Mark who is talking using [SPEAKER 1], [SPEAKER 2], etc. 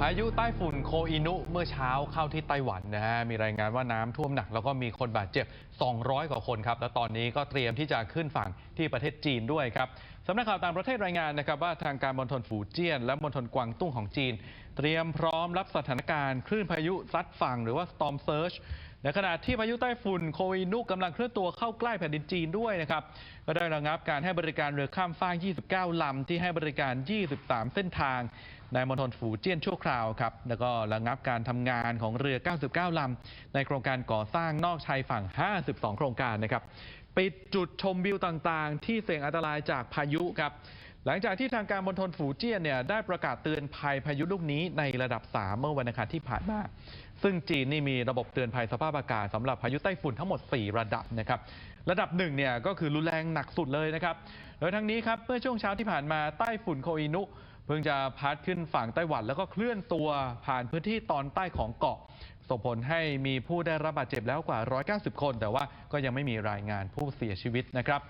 [SPEAKER 1] พายุใต้ฝุ่นโคอินุเมื่อเช้าเข้าที่ไต้หวันนะฮะมีรายงานว่าน้ำท่วมหนัก แล้วก็มีคนบาดเจ็บ 200 กว่าคนครับแล้วตอนนี้ก็เตรียมที่จะขึ้นฝั่งที่ประเทศจีนด้วยครับสำนักข่าวต่างประเทศรายงานนะครับว่าทางการมณฑลฝูเจี้ยน และมณฑลกวางตุ้งของจีน เตรียมพร้อมรับสถานการณ์คลื่นพายุซัดฝั่งหรือว่า storm surge ในขณะที่พายุใต้ฝุ่นโคอินุกำลังเคลื่อนตัวเข้าใกล้แผ่นดินจีนด้วยนะครับ ก็ได้ระงับการให้บริการเรือข้ามฟาก 29 ลำ ที่ให้บริการ 23 เส้นทางในมณฑลฝูเจี้ยนชั่วคราวครับ แล้วก็ระงับการทำงานของเรือ 99 ลำ ในโครงการก่อสร้างนอกชายฝั่ง 52 โครงการนะครับ ปิดจุดชมวิวต่างๆ ที่เสี่ยงอันตรายจากพายุครับ หลังจากที่ทางการมณฑลฝูเจี้ยนเนี่ยได้ประกาศเตือนภัยพายุลูกนี้ในระดับ 3 เมื่อวันอังคารที่ผ่านมา ซึ่งจีนนี่มีระบบเตือนภัยสภาพอากาศสำหรับพายุไต้ฝุ่นทั้งหมด 4 ระดับนะครับ ระดับหนึ่งเนี่ยก็คือรุนแรงหนักสุดเลยนะครับ โดยทั้งนี้ครับเมื่อช่วงเช้าที่ผ่านมาใต้ฝุ่นโคอินุ เพิ่งจะพัดขึ้นฝั่งไต้หวันแล้วก็เคลื่อนตัวผ่านพื้นที่ตอนใต้ของเกาะส่งผลให้มีผู้ได้รับบาดเจ็บแล้วกว่า 190 คน แต่ว่าก็ยังไม่มีรายงานผู้เสียชีวิตนะครับ